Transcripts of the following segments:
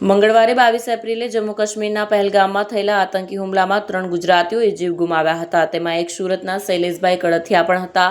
મંગળવારે બાવીસ એપ્રિલે જમ્મુ કાશ્મીરના પહેલગામમાં થયેલા આતંકી હુમલામાં ત્રણ ગુજરાતીઓએ જીવ ગુમાવ્યા હતા. તેમાં એક સુરતના શૈલેષભાઈ કડથિયા પણ હતા.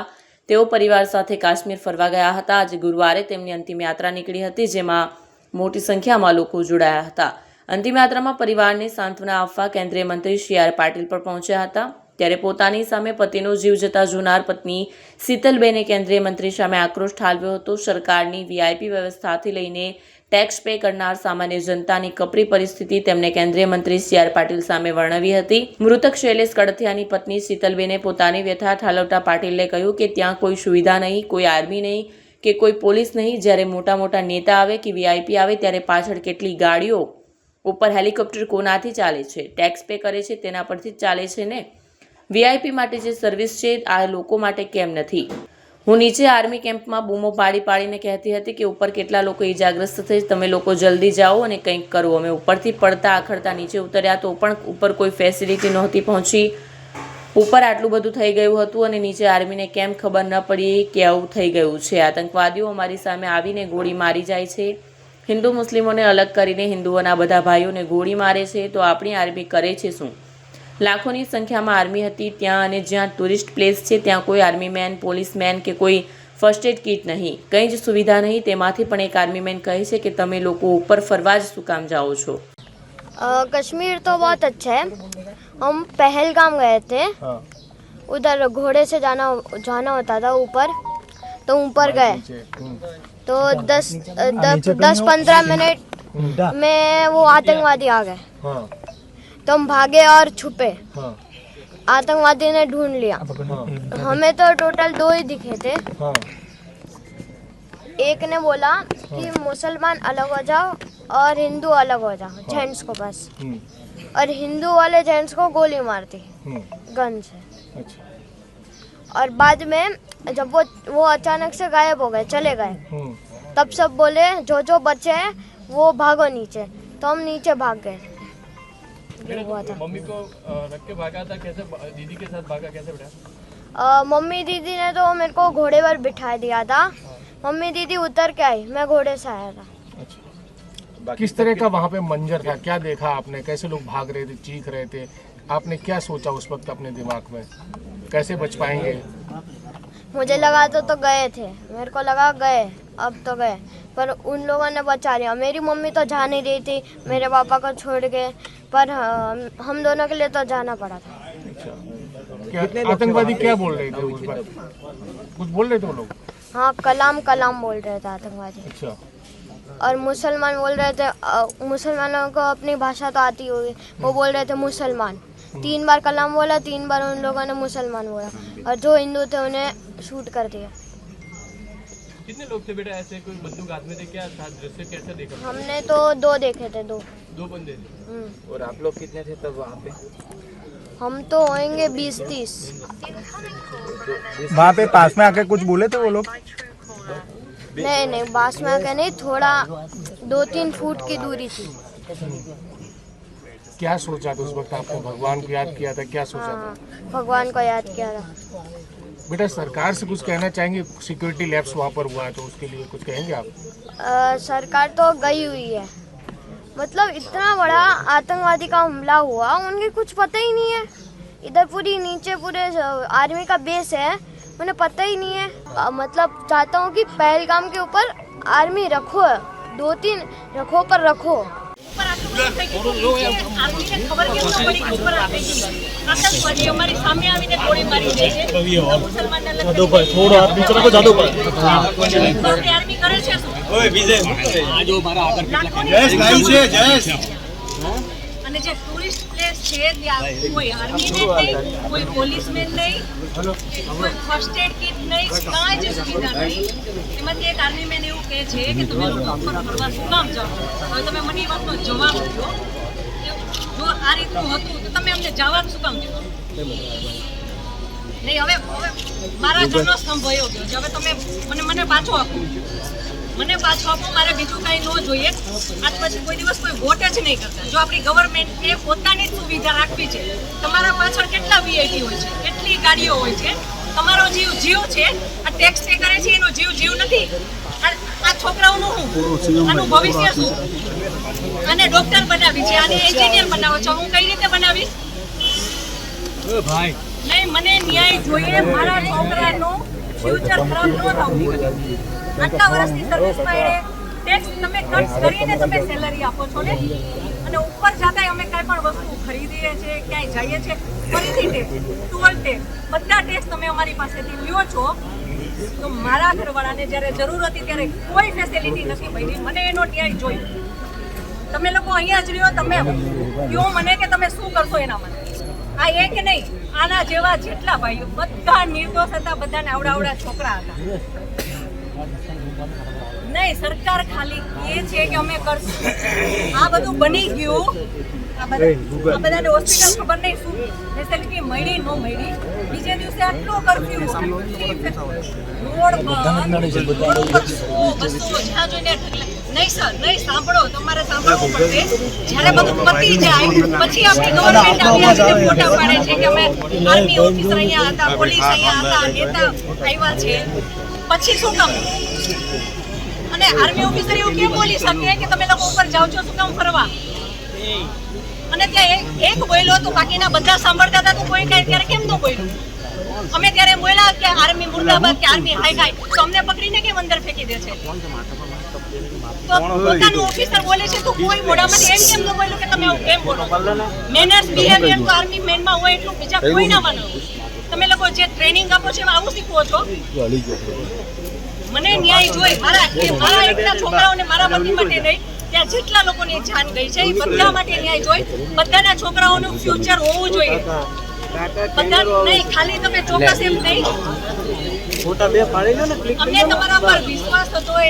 તેઓ પરિવાર સાથે કાશ્મીર ફરવા ગયા હતા. આજે ગુરુવારે તેમની અંતિમ યાત્રા નીકળી હતી, જેમાં મોટી સંખ્યામાં લોકો જોડાયા હતા. અંતિમ યાત્રામાં પરિવારને સાંત્વના આપવા કેન્દ્રીય મંત્રી શ્રી આર પાટીલ પણ પહોંચ્યા હતા. ત્યારે પોતાની સામે પતિનો જીવ જતા જોનાર પત્ની શીતલબેને કેન્દ્રીય મંત્રી સામે આક્રોશ ઠાલવ્યો હતો. સરકારની વીઆઈપી વ્યવસ્થાથી લઈને ટેક્સ પે કરનાર સામાન્ય જનતાની કપરી પરિસ્થિતિ તેમણે કેન્દ્રીય મંત્રી સી આર પાટીલ સામે વર્ણવી હતી. મૃતક શૈલેષ કડથિયાની પત્ની શીતલબેને પોતાની વ્યથા ઠાલવતા પાટીલે કહ્યું કે ત્યાં કોઈ સુવિધા નહીં, કોઈ આર્મી નહીં કે કોઈ પોલીસ નહીં. જ્યારે મોટા મોટા નેતા આવે કે વીઆઈપી આવે ત્યારે પાછળ કેટલી ગાડીઓ ઉપર હેલિકોપ્ટર કોનાથી ચાલે છે? ટેક્સ પે કરે છે, તેના પરથી જ ચાલે છે ને? વીઆઈપી માટે જે સર્વિસ છે, આ લોકો માટે કેમ નથી? હું નીચે આર્મી કેમ્પમાં બૂમો પાડી પાડીને કહેતી હતી કે ઉપર કેટલા લોકો ઈજાગ્રસ્ત થઈ તમે લોકો જલ્દી જાઓ અને કંઈક કરો. અમે ઉપરથી પડતા, આખડતા, નીચે ઉતર્યા તો પણ ઉપર કોઈ ફેસિલિટી નહોતી પહોંચી. ઉપર આટલું બધું થઈ ગયું હતું અને નીચે આર્મીને કેમ ખબર ન પડી કે આવું થઈ ગયું છે. આતંકવાદીઓ અમારી સામે આવીને ગોળી મારી જાય છે. હિન્દુ મુસ્લિમોને અલગ કરીને હિન્દુઓના બધા ભાઈઓને ગોળી મારે છે. તો આપણી આર્મી કરે છે શું? લાખોની સંખ્યામાં આર્મી હતી ત્યાં અને જ્યાં ટુરિસ્ટ પ્લેસ છે ત્યાં કોઈ આર્મીમેન પોલીસમેન કે કોઈ ફર્સ્ટ એડ કિટ નહીં કંઈ જ સુવિધા નહીં તેમાંથી પણ એક આર્મીમેન કહે છે કે તમે લોકો ઉપર ફરવા જ શું કામ જાઓ છો अ, कश्मीर तो बहुत अच्छा है हम पहलगाम गए थे हाँ उधर घोड़े से जाना जाना होता था ऊपर तो ऊपर गए नीचे हम्म, तो दस दस दस पंद्रह मिनट में वो आतंकवादी आ गए हाँ तो हम भागे और छुपे। हाँ। आतंकवादी ने ढूंढ लिया। हाँ। हमें तो टोटल दो ही दिखे थे। हाँ। एक ने बोला कि मुसलमान अलग हो जाओ और हिंदू अलग हो जाओ जेंट्स को बस। हम्म, और हिंदू वाले जेंट्स को गोली मारती हम्म, गन से। अच्छा। और बाद में जब वो वो अचानक से गायब हो गए चले गए। हम्म, तब सब बोले जो जो बचे हैं वो भागो नीचे। तो हम नीचे भाग गए। हुआ था। मम्मी को रख के भागा था कैसे दीदी के साथ भागा कैसे बेटा? मम्मी दीदी ने तो मेरे को घोड़े पर बिठा दिया था। मम्मी दीदी उतर के आई मैं घोड़े से आया था। अच्छा। किस तरह का वहाँ पे मंजर था? क्या देखा आपने? कैसे लोग भाग रहे थे चीख रहे थे? आपने क्या सोचा उस वक्त अपने दिमाग में? कैसे बच पाएँगे? मुझे लगा तो तो गए थे। मेरे को लगा गए अब तो गए। पर उन लोगों ने बचा लिया। मेरी मम्मी तो जा नहीं रही थी मेरे पापा को छोड़ के पर हम हम दोनों के लिए तो जाना पड़ा था। क्या आतंकवादी क्या बोल रहे थे उस कुछ बोल रहे थे वो लोग? हाँ कलाम कलाम बोल रहे थे आतंकवादी। अच्छा। और मुसलमान बोल रहे थे मुसलमानों को अपनी भाषा तो आती होगी। वो बोल रहे थे मुसलमान। तीन बार कलाम बोला तीन बार उन लोगों ने मुसलमान बोला। और जो हिंदू थे उन्हें शूट कर दिया। कितने लोग थे बेटा ऐसे कोई बंदूक हाथ में थे क्या? था दृश्य कैसे देखा? हमने तो दो देखे थे दो। दो बंदे थे? हम्म। और आप लोग कितने थे तब वहाँ पे? हम तो होंगे बीस तीस वहाँ पे पास में आके कुछ बोले थे वो लोग? नहीं नहीं पास में आके नहीं थोड़ा दो तीन फुट की दूरी थी। क्या सोचा था उस वक्त आपने? भगवान को याद किया था क्या सोचा था? हाँ भगवान को याद किया था। बेटा सरकार से कुछ कहना चाहेंगे? सिक्योरिटी लैब्स वहाँ पर हुआ है तो उसके लिए कुछ कहेंगे आप? अ, सरकार तो गई हुई है। मतलब इतना बड़ा आतंकवादी का हमला हुआ उनके कुछ पता ही नहीं है। इधर पूरी नीचे पूरे आर्मी का बेस है उन्हें पता ही नहीं है। अ, मतलब चाहता हूँ कि पहलगाम के ऊपर आर्मी रखो दो तीन रखो पर रखो। આર્મીને ખબર કેમ પડી ઉપર આતંકી આતંકવાદી અમારી સામે આવીને ગોળી મારી દે છે મુસલમાનને લગતી થોડો હાથ નીચે રાખો જાદો પર ભારતીય આર્મી કરે છે શું અને જે ટુરિસ્ટ પ્લેસ છે ત્યાં કોઈ આર્મીમેન નહીં કોઈ પોલીસમેન નહીં કોઈ ફર્સ્ટ એડ કિટ નહીં કાંઈ જ સુવિધા નહીં. એમાંથી એક આર્મીમેન એવું કહે છે કે તમે લોકો ઉપર ફરવા શું કામ જાઓ? હવે તમે મને એ વાતનો જવાબ આપો. જો આ રીતનું હતું તો તમે અમને જવાબ શું કામ દીધો? નહીં હવે હવે મારા ઘરનો સ્તંભ ભયો ગયો છે. હવે તમે મને મને પાછો આપો. મને પાછો આપો મારે બીજું કાંઈ ન જોઈએ. આજ પછી કોઈ દિવસ કોઈ વોટ જ નહીં કરતા. જો આપણી ગવર્મેન્ટે પોતાની સુવિધા રાખવી છે તમારા પાછળ કેટલા વીઆઈટી હોય છે કેટલી ગાડીઓ હોય છે તમારો જીવ જીવ છે આ ટેક્સ પે કરે છે એનો જીવ જીવ નથી. આ- આ છોકરાઓનું શું? આનું ભવિષ્ય શું? આને ડોક્ટર બનાવી છે આને એન્જિનિયર બનાવો છો. હું કઈ રીતે બનાવીશ? નહીં મને ન્યાય જોઈએ મારા છોકરાનું ફ્યુચર ખરાબ આટલા વર્ષની સર્વિસમાં એને ટેક્સ તમે કટ કરીને તમે સેલરી આપો છો ને? અને ઉપર જતાંય અમે કાંઈ પણ વસ્તુ ખરીદીએ છીએ, ક્યાંય જઈએ છીએ, ફરીથી ટેક્સ ટુઅલ ટેક્સ બધા ટેક્સ તમે અમારી પાસેથી લ્યો છો. તો મારા ઘરવાળાને જ્યારે જરૂર હતી ત્યારે કોઈ ફેસિલિટી નથી મળી. મને એનો ન્યાય જોઈ. તમે લોકો અહીંયા જ રહ્યો, તમે કહો મને કે તમે શું કરશો એના માટે આ એક નહીં આના જેવા જેટલા ભાઈઓ બધા નિર્દોષ હતા બધાને આવડા આવડા છોકરા હતા. નહીં સરકાર ખાલી એ છે કે અમે કરશું. આ બધું બની ગયું. આ બધા આ બધાને હોસ્પિટલ ખબર નહીં શું ફેસિલિટી મળી ન મળી. પછી શું કામ? અને આર્મી ઓફિસર એવું કેમ બોલી શકે કે તમે લોકો ઉપર જાઓ છો, શું કામ ફરવા? અને ત્યાં એક બોલ્યો તો બાકીના બધા સાંભળતા હતા, તો કોઈ કઈ ત્યારે કેમ ન બોલ્યું? અમે ત્યારે બોલ્યા કે આર્મી મુર્દાબાદ કે આર્મી હાઈ હાઈ તો અમને પકડીને કેમ અંદર ફેંકી દે છે? તો પોતાનું ઓફિસર બોલે છે તો કોઈ મોઢામાંથી એમ કેમ ન બોલ્યું કે તમે આવું કેમ બોલો? મેનર્સ બિહેવિયર તો આર્મી મેનમાં હોય એટલું બીજા કોઈ ના તમે લોકો જે ટ્રેનિંગ આપો છો એમાં આવું શીખવો છો? મને ન્યાય જોઈ. મારા મારા એકના છોકરાઓને મારા પતિ માટે નહીં. ત્યાં જેટલા લોકોની જાન ગઈ છે એ બધા માટે ન્યાય જોઈ. બધાના છોકરાઓનું ફ્યુચર હોવું જોઈએ. બધા નહીં ખાલી તમે ચોક્કસ એમ નહીં. ફોટા બે પાડી લો ને ક્લિક અમને તમારા પર વિશ્વાસ હતો